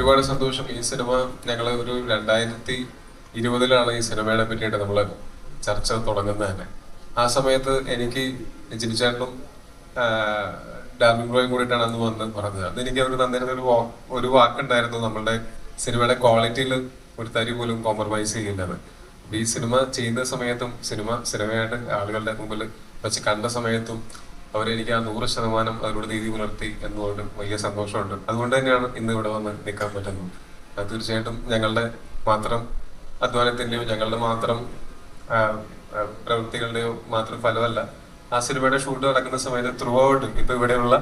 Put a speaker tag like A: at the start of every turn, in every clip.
A: ഒരുപാട് സന്തോഷം ഈ സിനിമ ഞങ്ങൾ ഒരു രണ്ടായിരത്തി ഇരുപതിലാണ് ഈ സിനിമയെ പറ്റിയിട്ട് നമ്മൾ ചർച്ച തുടങ്ങുന്നത് തന്നെ. ആ സമയത്ത് എനിക്ക് ജിനിച്ചേട്ടനും ഡാർമിൻ ബ്രോയും കൂടിയിട്ടാണ് അന്ന് വന്ന് പറഞ്ഞത്. അന്ന് എനിക്ക് അവർ തന്നിരുന്ന ഒരു ഒരു വാക്കുണ്ടായിരുന്നു നമ്മളുടെ സിനിമയുടെ ക്വാളിറ്റിയിൽ ഒരു തരി പോലും കോംപ്രമൈസ് ചെയ്യില്ലെന്ന് ഈ സിനിമ ചെയ്യുന്ന സമയത്തും സിനിമ സിനിമയായിട്ട് ആളുകളുടെ മുമ്പിൽ വെച്ച് കണ്ട സമയത്തും അവരെനിക്ക് ആ നൂറ് ശതമാനം അവരോട് നീതി പുലർത്തി എന്നുകൊണ്ട് വലിയ സന്തോഷമുണ്ട്. അതുകൊണ്ട് തന്നെയാണ് ഇന്ന് ഇവിടെ വന്ന് നിൽക്കാൻ പറ്റുന്നത്. അത് തീർച്ചയായിട്ടും ഞങ്ങളുടെ മാത്രം അധ്വാനത്തിന്റെയോ ഞങ്ങളുടെ മാത്രം പ്രവൃത്തികളുടെയോ മാത്രം ഫലമല്ല. ആ സിനിമയുടെ ഷൂട്ട് നടക്കുന്ന സമയത്ത് ത്രൂ ഔട്ട് ഇപ്പൊ ഇവിടെയുള്ള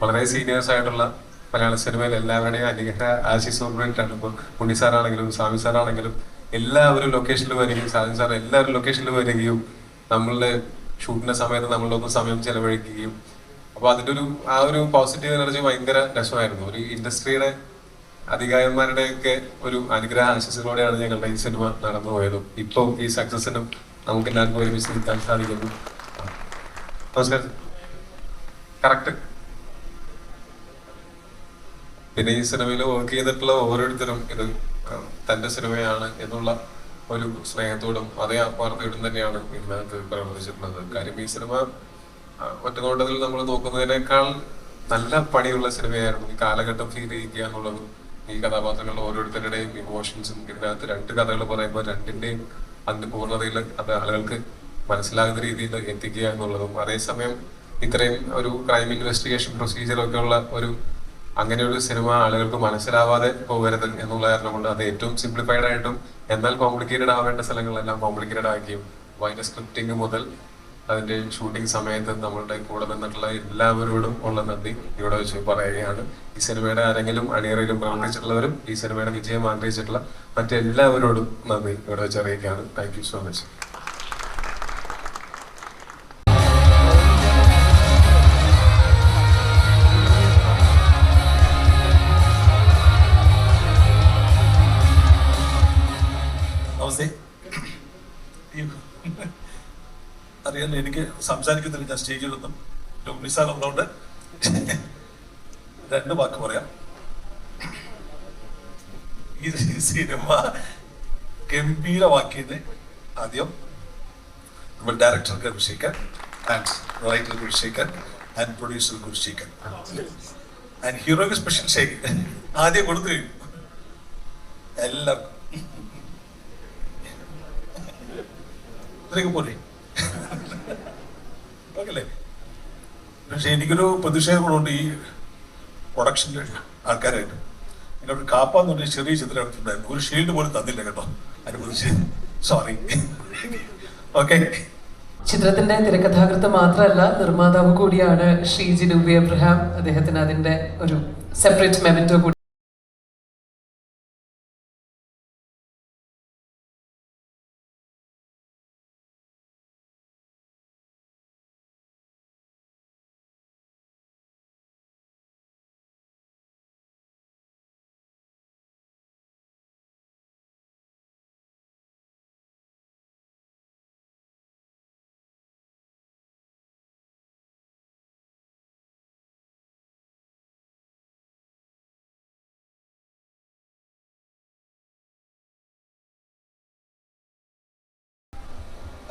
A: വളരെ സീനിയേഴ്സ് ആയിട്ടുള്ള മലയാള സിനിമയിൽ എല്ലാവരുടെയും അനുഗ്രഹ ആശിസ് ഓർമ്മയിട്ടാണ് ഇപ്പൊ ഉണ്ണി സാറാണെങ്കിലും സ്വാമി സാറാണെങ്കിലും എല്ലാവരും ലൊക്കേഷനിൽ വരികയും സാജൻ സാർ എല്ലാവരും ലൊക്കേഷനിൽ വരികയും നമ്മളുടെ ഷൂട്ടിന്റെ സമയത്ത് നമ്മളൊന്നും സമയം ചെലവഴിക്കുകയും അപ്പൊ അതിന്റെ ഒരു ആ ഒരു പോസിറ്റീവ് എനർജി ഭയങ്കര രസമായിരുന്നു. ഒരു ഇൻഡസ്ട്രിയുടെ അധികാരന്മാരുടെയൊക്കെ ഒരു അനുഗ്രഹ ആശംസകളോടെയാണ് ഞങ്ങളുടെ ഈ സിനിമ നടന്നു ഇപ്പോൾ ഈ സക്സസിനും നമുക്ക് എല്ലാവർക്കും ഒരുമിച്ച് നിൽക്കാൻ സാധിക്കുന്നു. നമസ്കാരം. കറക്റ്റ് പിന്നെ ഈ സിനിമയിൽ വർക്ക് ചെയ്തിട്ടുള്ള ഓരോരുത്തരും ഇത് തന്റെ സിനിമയാണ് എന്നുള്ള ഒരു സ്നേഹത്തോടും അതേ ആത്മാർത്ഥയോടും തന്നെയാണ് ഇതിനകത്ത് പ്രവർത്തിച്ചിട്ടുള്ളത്. കാര്യം ഈ സിനിമ ഒറ്റനോട്ടത്തിൽ നമ്മൾ നോക്കുന്നതിനേക്കാൾ നല്ല പണിയുള്ള സിനിമയായിരുന്നു. ഈ കാലഘട്ടം ഫീൽ ചെയ്യുക എന്നുള്ളത്. ഈ കഥാപാത്രങ്ങളുടെ ഓരോരുത്തരുടെയും ഇമോഷൻസും ഇതിനകത്ത് രണ്ട് കഥകൾ പറയുമ്പോൾ രണ്ടിന്റെയും അതിന്റെ പൂർണതയിൽ അത് ആളുകൾക്ക് മനസ്സിലാകുന്ന രീതിയിൽ എത്തിക്കുക എന്നുള്ളതും. അതേസമയം ഇത്രയും ഒരു ക്രൈം ഇൻവെസ്റ്റിഗേഷൻ പ്രൊസീജിയറൊക്കെ ഉള്ള ഒരു അങ്ങനെ ഒരു സിനിമ ആളുകൾക്ക് മനസ്സിലാവാതെ പോകരുത് എന്നുള്ള കാരണം കൊണ്ട് അത് ഏറ്റവും സിംപ്ലിഫൈഡ് ആയിട്ടും എന്നാൽ കോംപ്ലിക്കേറ്റഡ് ആവേണ്ട സ്ഥലങ്ങളെല്ലാം കോംപ്ലിക്കേറ്റഡ് ആക്കിയും അതിന്റെ സ്ക്രിപ്റ്റിംഗ് മുതൽ അതിന്റെ ഷൂട്ടിംഗ് സമയത്ത് നമ്മളുടെ കൂടെ നിന്നിട്ടുള്ള എല്ലാവരോടും ഉള്ള നന്ദി. ഇവിടെ വെച്ച് പറയുകയാണ്. ഈ സിനിമയുടെ ആരെങ്കിലും അണിയറയിലും പ്രവർത്തിച്ചിട്ടുള്ളവരും ഈ സിനിമയുടെ വിജയം ആഗ്രഹിച്ചിട്ടുള്ള മറ്റെല്ലാവരോടും നന്ദി ഇവിടെ വെച്ച് അറിയിക്കുകയാണ്. താങ്ക് യു സോ മച്ച്
B: അറിയാൻ എനിക്ക് സംസാരിക്കുന്നില്ല ഞാൻ സ്റ്റേജിലൊന്നും നിസാർ ഉള്ളതുകൊണ്ട് രണ്ട് വാക്ക് പറയാം. ഈ സിനിമ ഗംഭീരമാക്കിയത് ആദ്യം നമ്മൾ ഡയറക്ടർക്ക് അഭിഷേക്കാൻ ആൻഡ് റൈറ്റർക്ക് ഗുരുശേഖർ ആൻഡ് പ്രൊഡ്യൂസർക്ക് അഭിഷേക്കാൻ ആൻഡ് ഹീറോയ്ക്ക് സ്പെഷ്യൽ ഷേക്ക് ആദ്യം കൊടുത്തു എല്ലാവർക്കും ഇത്രയൊക്കെ പോലെ. ഓക്കല്ലേ പക്ഷെ എനിക്കൊരു പ്രതിഷേധങ്ങളുണ്ട് ഈ പ്രൊഡക്ഷന്റെ ആൾക്കാരായിട്ട്. എന്നോട് കാപ്പാന്ന് പറഞ്ഞ ചെറിയ ചിത്രം എടുത്തിട്ടുണ്ടായിരുന്നു ഒരു ഷീൽഡ് പോലും തന്നില്ല കേട്ടോ. പ്രതിഷേധം സോറി ഓക്കെ
C: ചിത്രത്തിന്റെ തിരക്കഥാകൃത്ത് മാത്രമല്ല നിർമ്മാതാവ് കൂടിയാണ് ശ്രീ ഡുബി അബ്രഹാം. അദ്ദേഹത്തിന് അതിന്റെ ഒരു സെപ്പറേറ്റ് മെമെന്റോ കൂടി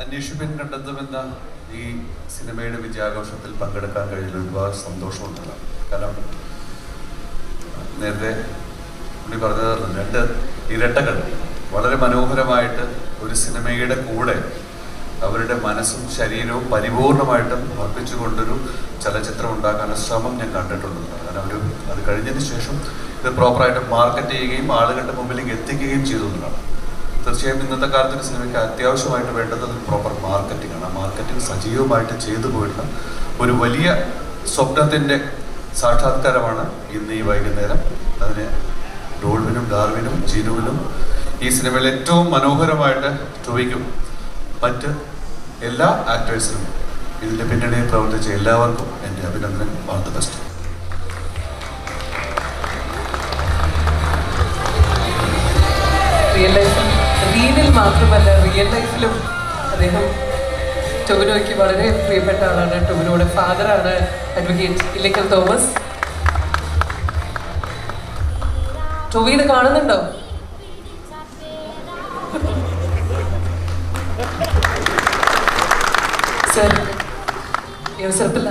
D: അന്വേഷിപ്പിൻ കണ്ടെത്തുമെന്ന ഈ സിനിമയുടെ വിജയാഘോഷത്തിൽ പങ്കെടുക്കാൻ കഴിഞ്ഞ ഒരുപാട് സന്തോഷമുണ്ടല്ലോ. കാരണം നേരത്തെ പുള്ളി പറഞ്ഞത് രണ്ട് ഇരട്ടകൾ. വളരെ മനോഹരമായിട്ട് ഒരു സിനിമയുടെ കൂടെ അവരുടെ മനസ്സും ശരീരവും പരിപൂർണമായിട്ടും അർപ്പിച്ചുകൊണ്ടൊരു ചലച്ചിത്രം ഉണ്ടാക്കാനുള്ള ശ്രമം ഞാൻ കണ്ടിട്ടുണ്ട്. കാരണം അവർ അത് കഴിഞ്ഞതിന് ശേഷം ഇത് പ്രോപ്പറായിട്ട് മാർക്കറ്റ് ചെയ്യുകയും ആളുകളുടെ മുമ്പിലേക്ക് എത്തിക്കുകയും ചെയ്തു എന്നുള്ളതാണ്. തീർച്ചയായും ഇന്നത്തെ കാലത്ത് ഒരു സിനിമയ്ക്ക് അത്യാവശ്യമായിട്ട് വേണ്ടത് ഒരു പ്രോപ്പർ മാർക്കറ്റിംഗ് ആണ്. മാർക്കറ്റിംഗ് സജീവമായിട്ട് ചെയ്തു പോയിട്ടുള്ള ഒരു വലിയ സ്വപ്നത്തിന്റെ സാക്ഷാത്കാരമാണ് ഇന്ന് ഈ വൈകുന്നേരം. അതിന് ഡോൾവിനും ഡാർവിനും ജീനുവിനും ഈ സിനിമയിൽ ഏറ്റവും മനോഹരമായിട്ട് ടോയ്ക്കും മറ്റ് എല്ലാ ആക്ടേഴ്സിനും ഇതിന്റെ പിന്നണിയിൽ പ്രവർത്തിച്ച എല്ലാവർക്കും എന്റെ അഭിനന്ദനം. ഓൾ ബെസ്റ്റ്
C: റീലിൽ മാത്രമല്ല റിയൽ ലൈഫിലും അദ്ദേഹം ടൊവിനോയ്ക്ക് വളരെ പ്രിയപ്പെട്ട ആളാണ്. ടൊവിനോയുടെ ഫാദറാണ് അഡ്വക്കേറ്റ് ഇല്ലിക്കൽ തോമസ്. ടൊവീന് കാണുന്നുണ്ടോ? സർ ഈ അവസരത്തിൽ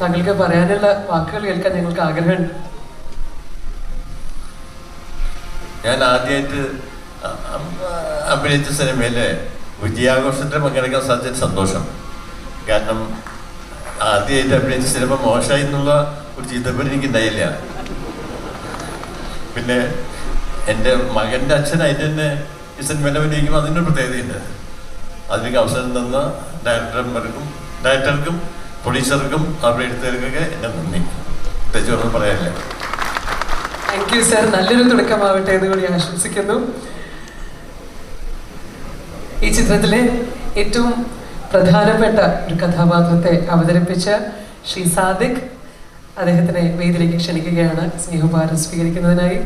C: താങ്കൾക്ക് പറയാനുള്ള വാക്കുകൾ കേൾക്കാൻ ഞങ്ങൾക്ക് ആഗ്രഹമുണ്ട്.
E: ഞാൻ ആദ്യമായിട്ട് അഭിനയിച്ച സിനിമയിൽ വിജയാഘോഷത്തിൽ പങ്കെടുക്കാൻ സാധിച്ച സന്തോഷം. കാരണം ആദ്യമായിട്ട് അഭിനയിച്ച സിനിമ മോശമായി എന്നുള്ള ഒരു ചിന്തപ്പേര് എനിക്ക് ഉണ്ടായില്ല. പിന്നെ എന്റെ മകന്റെ അച്ഛനായിട്ട് തന്നെ ഈ സിനിമയിൽ അഭിനയിക്കുമ്പോൾ അതിന്റെ പ്രത്യേകതയുണ്ട്. അതിലേക്ക് അവസരം തന്ന ഡയറക്ടർമാർക്കും ഡയറക്ടർക്കും പ്രൊഡ്യൂസർക്കും അഭിനയിച്ചവർക്കൊക്കെ എന്റെ നന്ദി. പ്രത്യേകിച്ച് പറയാനില്ല.
C: താങ്ക് യു സാർ നല്ലൊരു തുടക്കമാവട്ടെ എന്ന് കൂടി ആശംസിക്കുന്നു. ഈ ചിത്രത്തിലെ ഏറ്റവും പ്രധാനപ്പെട്ട ഒരു കഥാപാത്രത്തെ അവതരിപ്പിച്ച ശ്രീ സാദിഖ് അദ്ദേഹത്തിനെ വേദിയിലേക്ക് ക്ഷണിക്കുകയാണ് സ്നേഹഭാരം സ്വീകരിക്കുന്നതിനായി.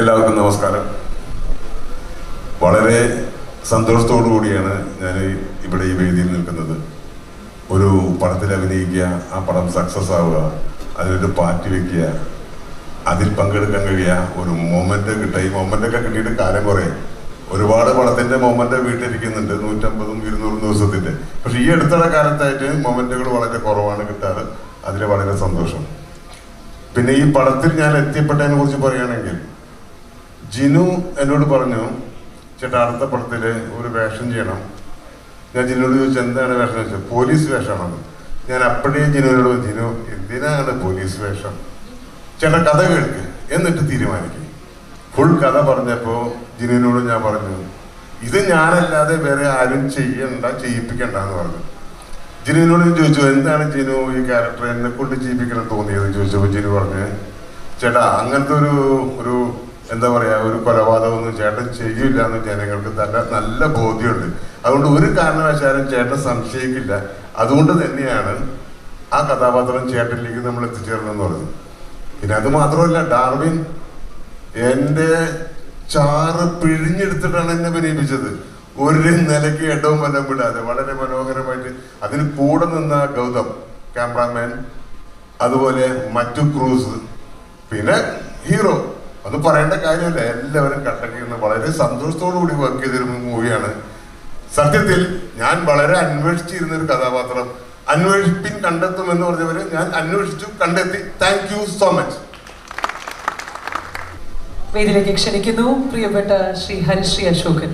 F: എല്ലാവർക്കും നമസ്കാരം. സന്തോഷത്തോടു കൂടിയാണ് ഞാൻ ഇവിടെ ഈ വേദിയിൽ നിൽക്കുന്നത്. ഒരു പടത്തിൽ അഭിനയിക്കുക ആ പടം സക്സസ് ആവുക അതിലൊരു പാർട്ടി വെക്കുക അതിൽ പങ്കെടുക്കാൻ കഴിയുക ഒരു മൊമെന്റ് കിട്ടുക. ഈ മൊമെന്റ് ഒക്കെ കിട്ടിയിട്ട് കാലം കുറേ ഒരുപാട് പടത്തിന്റെ മൊമെന്റ് വീട്ടിലിരിക്കുന്നുണ്ട് നൂറ്റമ്പതും ഇരുന്നൂറും ദിവസത്തിന്റെ. പക്ഷെ ഈ അടുത്തുള്ള കാലത്തായിട്ട് മൊമെന്റുകൾ വളരെ കുറവാണ് കിട്ടാറ്. അതിൽ വളരെ സന്തോഷം. പിന്നെ ഈ പടത്തിൽ ഞാൻ എത്തിപ്പെട്ടതിനെ കുറിച്ച് പറയുകയാണെങ്കിൽ ജിനു എന്നോട് പറഞ്ഞു ചേട്ടാ അടുത്ത പടത്തിൽ ഒരു വേഷം ചെയ്യണം. ഞാൻ ജിനോട് ചോദിച്ചു എന്താണ് വേഷം? ചോദിച്ചത് പോലീസ് വേഷമാണ് ഞാൻ അപ്പോഴേ ജിനോനോട് ജിനു എന്തിനാണ് പോലീസ് വേഷം? ചേട്ടാ കഥ കേൾക്ക്. എന്നിട്ട് തീരുമാനിക്കും. ഫുൾ കഥ പറഞ്ഞപ്പോൾ ജിനുവിനോട് ഞാൻ പറഞ്ഞു ഇത് ഞാനല്ലാതെ വേറെ ആരും ചെയ്യണ്ട ചെയ്യിപ്പിക്കണ്ട എന്ന് പറഞ്ഞു ജിനുവിനോട് ചോദിച്ചു എന്താണ് ജിനു ഈ ക്യാരക്ടർ എന്നെ കൊണ്ട് ചെയ്യിപ്പിക്കണം തോന്നിയത്? ചോദിച്ചപ്പോൾ ജിനു പറഞ്ഞു ചേട്ടാ അങ്ങനത്തെ ഒരു ഒരു എന്താ പറയാ ഒരു കൊലപാതകമൊന്നും ചേട്ടൻ ചെയ്യില്ല എന്ന് ജനങ്ങൾക്ക് നല്ല നല്ല ബോധ്യമുണ്ട്. അതുകൊണ്ട് ഒരു കാരണവശാലും ചേട്ടൻ സംശയിക്കില്ല. അതുകൊണ്ട് തന്നെയാണ് ആ കഥാപാത്രം ചേട്ടനിലേക്ക് നമ്മൾ എത്തിച്ചേർന്നെന്ന് പറഞ്ഞു പിന്നെ അത് മാത്രമല്ല ഡാർവിൻ എന്റെ ചാറ് പിഴിഞ്ഞെടുത്തിട്ടാണ് എന്നെ അഭിനയിപ്പിച്ചത് ഒരു നിലയ്ക്ക് ഇടവും വല്ലം വിടാതെ വളരെ മനോഹരമായിട്ട് അതിന് കൂടെ നിന്ന ഗൗതം ക്യാമറാമാൻ അതുപോലെ മറ്റു ക്രൂസ് പിന്നെ ഹീറോ. അത് പറയേണ്ട കാര്യമല്ല. എല്ലാവരും കണ്ടക്ട് വളരെ സന്തോഷത്തോടു കൂടി വർക്ക് ചെയ്തൊരു മൂവിയാണ് സത്യത്തിൽ ഞാൻ വളരെ അന്വേഷിച്ചിരുന്ന ഒരു കഥാപാത്രം. അന്വേഷിപ്പിൻ കണ്ടെത്തും എന്ന് പറഞ്ഞവര് ഞാൻ അന്വേഷിച്ചു കണ്ടെത്തി. താങ്ക് യു സോ മച്ച്
C: വേദിയിലേക്ക് ക്ഷണിക്കുന്നു പ്രിയപ്പെട്ട ശ്രീ ഹരിശ്രീ അശോകൻ.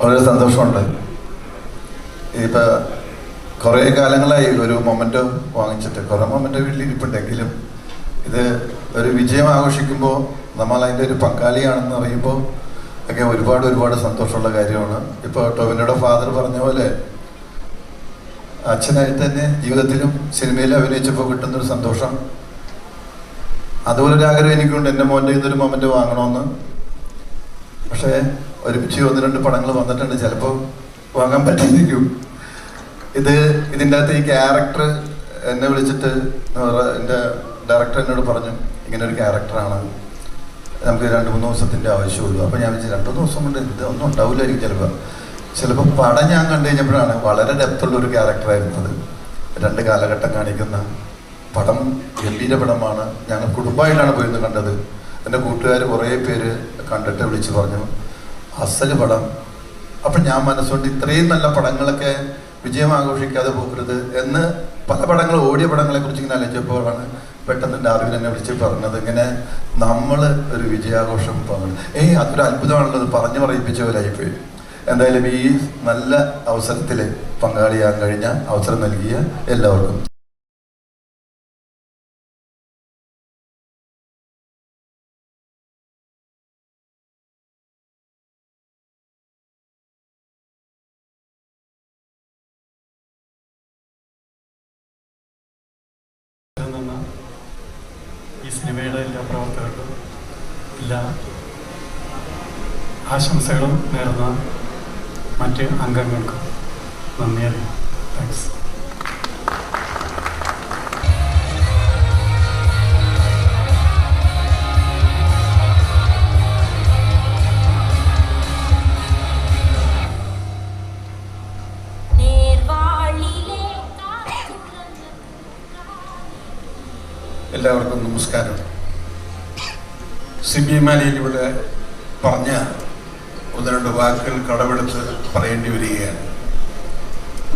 G: വളരെ സന്തോഷമുണ്ട്. ഇപ്പൊ കുറേ കാലങ്ങളായി ഒരു മൊമെന്റ് വാങ്ങിച്ചിട്ട് കുറേ മൊമെന്റ് വീട്ടിലിരിപ്പുണ്ടെങ്കിലും ഇത് ഒരു വിജയം ആഘോഷിക്കുമ്പോൾ നമ്മൾ അതിന്റെ ഒരു പങ്കാളിയാണെന്ന് അറിയുമ്പോൾ ഒക്കെ ഒരുപാട് ഒരുപാട് സന്തോഷമുള്ള കാര്യമാണ്. ഇപ്പോൾ ടോവിനോടെ ഫാദർ പറഞ്ഞ പോലെ അച്ഛനായി തന്നെ ജീവിതത്തിലും സിനിമയിൽ അഭിനയിച്ചപ്പോൾ കിട്ടുന്നൊരു സന്തോഷം. അതുപോലെ ഒരു ആഗ്രഹം എനിക്കുണ്ട് എന്റെ മോന്റെ ഇതൊരു മൊമെന്റ് വാങ്ങണമെന്ന് പക്ഷേ ഒരുമിച്ച് ഒന്ന് രണ്ട് പടങ്ങൾ വന്നിട്ടുണ്ട്. ചിലപ്പോൾ വാങ്ങാൻ പറ്റിയിരിക്കും. ഇത് ഇതിന്റെ അകത്ത് ഈ ക്യാരക്ടർ എന്നെ വിളിച്ചിട്ട് എന്റെ ഡയറക്ടർ എന്നോട് പറഞ്ഞു ഇങ്ങനെ ഒരു ക്യാരക്ടറാണ് നമുക്ക് രണ്ട് മൂന്ന് ദിവസത്തിന്റെ ആവശ്യമുള്ളൂ. അപ്പോൾ ഞാൻ വിചാരിച്ചു രണ്ട് ദിവസം കൊണ്ട് ഇത് ഒന്നും ഉണ്ടാവില്ലായിരിക്കും ചിലപ്പോൾ ചിലപ്പോൾ പടം ഞാൻ കണ്ടു കഴിഞ്ഞപ്പോഴാണ് വളരെ ഡെപ്തുള്ള ഒരു ക്യാരക്ടറായിരുന്നത് രണ്ട് കാലഘട്ടം കാണിക്കുന്ന പടം ഗംഭീര പടമാണ്. ഞങ്ങൾ കുടുംബമായിട്ടാണ് പോയിരുന്നു കണ്ടത്. എന്റെ കൂട്ടുകാർ കുറേ പേര് കണ്ടിട്ട് വിളിച്ച് പറഞ്ഞു അസൽ പടം. അപ്പം ഞാൻ മനസ്സുകൊണ്ട് ഇത്രയും നല്ല പടങ്ങളൊക്കെ വിജയം ആഘോഷിക്കാതെ പോകരുത് എന്ന് പല പടങ്ങൾ ഓടിയ പടങ്ങളെ കുറിച്ച് ഇങ്ങനെ ആലോചിച്ചപ്പോഴാണ് പെട്ടെന്ന് ഡാർവിൻ എന്നെ വിളിച്ച് പറഞ്ഞത്. ഇങ്ങനെ നമ്മൾ ഒരു വിജയാഘോഷം പറഞ്ഞു ഏയ് അതൊരു അത്ഭുതമാണല്ലോ പറഞ്ഞു പറയിപ്പിച്ച പോലായിപ്പോയി എന്തായാലും ഈ നല്ല അവസരത്തിൽ പങ്കാളിയാകാൻ കഴിഞ്ഞ അവസരം നൽകിയ എല്ലാവർക്കും
H: ഈ സിനിമയുടെ എല്ലാ പ്രവർത്തകർക്കും എല്ലാ ആശംസകളും നേർന്ന മറ്റ് അംഗങ്ങൾക്കും നന്ദി അറിയാം താങ്ക്സ്
B: സിബി മാലിയിൽ ഇവിടെ പറഞ്ഞ ഒന്ന് രണ്ട് വാക്കുകൾ കടമെടുത്ത് പറയേണ്ടി വരികയാണ്.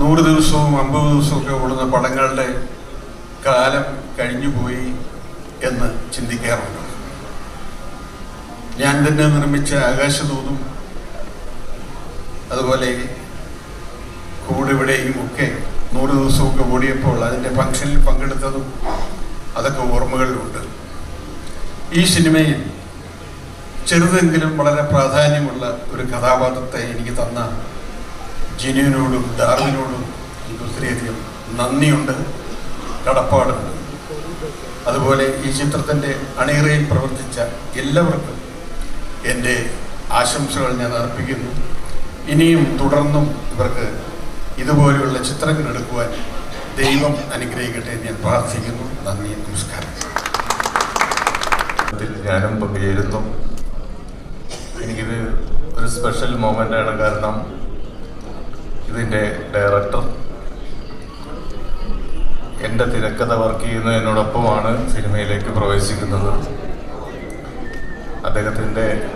B: നൂറ് ദിവസവും അമ്പത് ദിവസവും ഒക്കെ ഓടുന്ന പടങ്ങളുടെ കാലം കഴിഞ്ഞുപോയി എന്ന് ചിന്തിക്കാറുണ്ട്. ഞാൻ തന്നെ നിർമ്മിച്ച ആകാശദൂതും അതുപോലെ കൂടിവിടെയും ഒക്കെ നൂറ് ദിവസമൊക്കെ ഓടിയപ്പോൾ അതിന്റെ ഫംഗ്ഷനിൽ പങ്കെടുത്തതും അതൊക്കെ ഓർമ്മകളിലുണ്ട്. ഈ സിനിമയിൽ ചെറുതെങ്കിലും വളരെ പ്രാധാന്യമുള്ള ഒരു കഥാപാത്രത്തെ എനിക്ക് തന്ന ജിനുവിനോടും ഡാർവിനോടും എനിക്ക് ഒത്തിരിയധികം നന്ദിയുണ്ട് കടപ്പാടുണ്ട്. അതുപോലെ ഈ ചിത്രത്തിന്റെ അണിയറയിൽ പ്രവർത്തിച്ച എല്ലാവർക്കും എന്റെ ആശംസകൾ ഞാൻ അർപ്പിക്കുന്നു. ഇനിയും തുടർന്നും ഇവർക്ക് ഇതുപോലെയുള്ള ചിത്രങ്ങൾ എടുക്കുവാൻ ദൈവം അനുഗ്രഹിക്കട്ടെ എന്ന് ഞാൻ പ്രാർത്ഥിക്കുന്നു. നന്ദി നമസ്കാരം.
I: ഞാനും പങ്കുചേരുന്നു. എനിക്കിത് ഒരു സ്പെഷ്യൽ മൊമെന്റ് ആണ്. കാരണം ഇതിന്റെ ഡയറക്ടർ എന്റെ തിരക്കഥ വർക്ക് ചെയ്യുന്നതിനോടൊപ്പമാണ് സിനിമയിലേക്ക് പ്രവേശിക്കുന്നത്. അദ്ദേഹത്തിന്റെ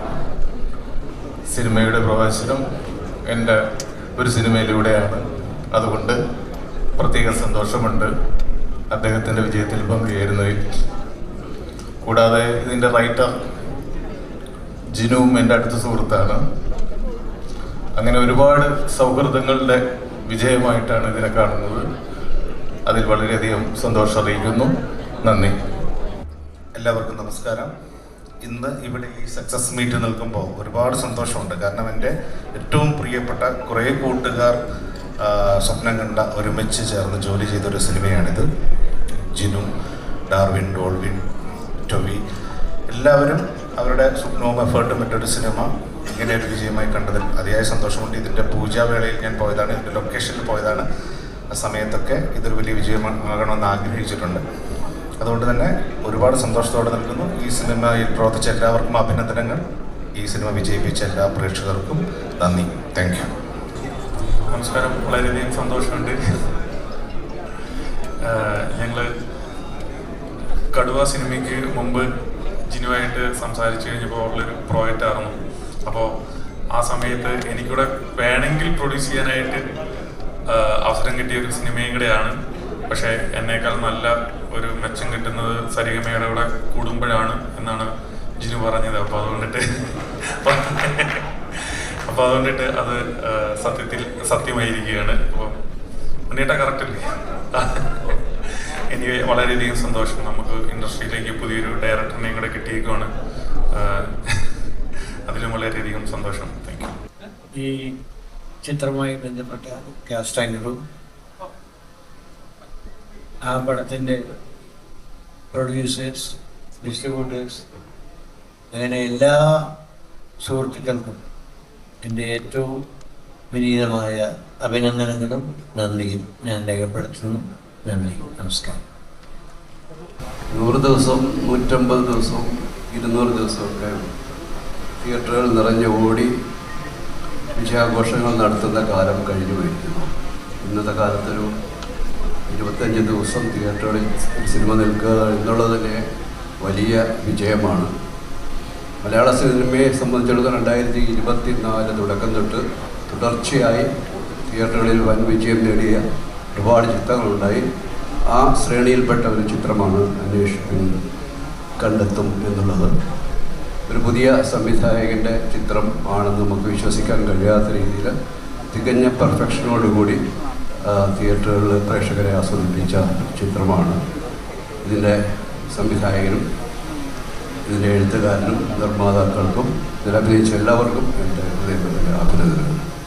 I: സിനിമയുടെ പ്രവേശനം എന്റെ ഒരു സിനിമയിലൂടെയാണ്. അതുകൊണ്ട് പ്രത്യേക സന്തോഷമുണ്ട്. അദ്ദേഹത്തിന്റെ വിജയത്തിൽ പങ്കുചേരുന്നതിൽ. കൂടാതെ ഇതിന്റെ റൈറ്റർ ജിനുവും എന്റെ അടുത്ത സുഹൃത്താണ്. അങ്ങനെ ഒരുപാട് സൗഹൃദങ്ങളുടെ വിജയമായിട്ടാണ് ഇതിനെ കാണുന്നത്. അതിൽ വളരെയധികം സന്തോഷം അറിയിക്കുന്നു. നന്ദി.
J: എല്ലാവർക്കും നമസ്കാരം. ഇന്ന് ഇവിടെ ഈ സക്സസ് മീറ്റ് നിൽക്കുമ്പോൾ ഒരുപാട് സന്തോഷമുണ്ട്. കാരണം എന്റെ ഏറ്റവും പ്രിയപ്പെട്ട കുറേ കൂട്ടുകാർ സ്വപ്നം കണ്ട ഒരുമിച്ച് ചേർന്ന് ജോലി ചെയ്ത ഒരു സിനിമയാണിത്. ജിനു ഡാർവിൻ ഡോൾവിൻ ടൊവി എല്ലാവരും അവരുടെ സ്വപ്നവും എഫേർട്ടും മറ്റൊരു സിനിമ ഇങ്ങനെ ഒരു വിജയമായി കണ്ടതിൽ അതിയായ സന്തോഷമുണ്ട്. ഇതിന്റെ പൂജാവേളയിൽ ഞാൻ പോയതാണ് ഇതിന്റെ ലൊക്കേഷനിൽ പോയതാണ്. ആ സമയത്തൊക്കെ ഇതൊരു വലിയ വിജയമാകണമെന്ന് ആഗ്രഹിച്ചിട്ടുണ്ട്. അതുകൊണ്ട് തന്നെ ഒരുപാട് സന്തോഷത്തോടെ നിൽക്കുന്നു. ഈ സിനിമയിൽ പ്രവർത്തിച്ച എല്ലാവർക്കും അഭിനന്ദനങ്ങൾ. ഈ സിനിമ വിജയിപ്പിച്ച എല്ലാ പ്രേക്ഷകർക്കും നന്ദി. താങ്ക് യു
H: നമസ്കാരം. വളരെയധികം സന്തോഷമുണ്ട്. ഞങ്ങൾ കടുവ സിനിമയ്ക്ക് മുമ്പ് ജിനുവായിട്ട് സംസാരിച്ചു കഴിഞ്ഞപ്പോൾ ഉള്ളൊരു പ്രോജക്റ്റ് ആയിരുന്നു അപ്പോൾ ആ സമയത്ത് എനിക്കിവിടെ വേണമെങ്കിൽ പ്രൊഡ്യൂസ് ചെയ്യാനായിട്ട് അവസരം കിട്ടിയ ഒരു സിനിമയും കൂടെയാണ്. പക്ഷേ എന്നേക്കാൾ നല്ല ഒരു മെച്ചം കിട്ടുന്നത് സരിഗമയുടെ കൂടെ കൂടുമ്പോഴാണ് എന്നാണ് ജിനു പറഞ്ഞത്. അപ്പോൾ അതുകൊണ്ടിട്ട് അപ്പോൾ അതുകൊണ്ടിട്ട് അത് സത്യത്തിൽ സത്യമായിരിക്കുകയാണ്. അപ്പോൾ ഉണ്ണിയേട്ട കറക്റ്റ് എനിക്ക് വളരെയധികം സന്തോഷം. നമുക്ക് ഇൻഡസ്ട്രിയിലേക്ക് പുതിയൊരു ഡയറക്ടറിനെയും കൂടെ കിട്ടിയേക്കുവാണ് അതിലും വളരെയധികം സന്തോഷം. താങ്ക് യു
D: ഈ ചിത്രമായി ബന്ധപ്പെട്ട കാസ്റ്റ് ആംഗിളും ആ പടത്തിന്റെ പ്രൊഡ്യൂസേഴ്സ് ഡിസ്ട്രിബ്യൂട്ടേഴ്സ് അങ്ങനെ എല്ലാ സുഹൃത്തുക്കൾക്കും എന്റെ ഏറ്റവും വിനീതമായ അഭിനന്ദനങ്ങളും നന്ദിയും ഞാൻ രേഖപ്പെടുത്തുന്നു. നന്ദി. നമസ്കാരം.
K: നൂറ് ദിവസവും നൂറ്റമ്പത് ദിവസവും ഇരുന്നൂറ് ദിവസമൊക്കെ തിയേറ്ററുകൾ നിറഞ്ഞ് ഓടി വിഷയാഘോഷങ്ങൾ നടത്തുന്ന കാലം കഴിഞ്ഞു പോയിരിക്കുന്നു. ഇന്നത്തെ കാലത്തൊരു ഇരുപത്തഞ്ച് ദിവസം തിയേറ്ററുകളിൽ ഒരു സിനിമ നിൽക്കുക എന്നുള്ളത് തന്നെ വലിയ വിജയമാണ്. മലയാള സിനിമയെ സംബന്ധിച്ചിടത്തോളം രണ്ടായിരത്തി ഇരുപത്തി നാല് തുടക്കം തൊട്ട് തുടർച്ചയായി തിയേറ്ററുകളിൽ വൻ വിജയം നേടിയ ഒരുപാട് ചിത്രങ്ങളുണ്ടായി. ആ ശ്രേണിയിൽപ്പെട്ട ഒരു ചിത്രമാണ് അന്വേഷിക്കുന്നത് കണ്ടെത്തും എന്നുള്ളത്. ഒരു പുതിയ സംവിധായകന്റെ ചിത്രം ആണെന്ന് നമുക്ക് വിശ്വസിക്കാൻ കഴിയാത്ത രീതിയിൽ തികഞ്ഞ പെർഫെക്ഷനോടുകൂടി തിയേറ്ററുകളിൽ പ്രേക്ഷകരെ ആസ്വദിപ്പിച്ച ചിത്രമാണ് ഇതിന്റെ സംവിധായകനും ഇതിന്റെ എഴുത്തുകാരനും നിർമ്മാതാക്കൾക്കും ഇതിൽ അഭിനയിച്ച എല്ലാവർക്കും എന്റെ ഹൃദയത്തിന്റെ അഭിനന്ദനങ്ങൾ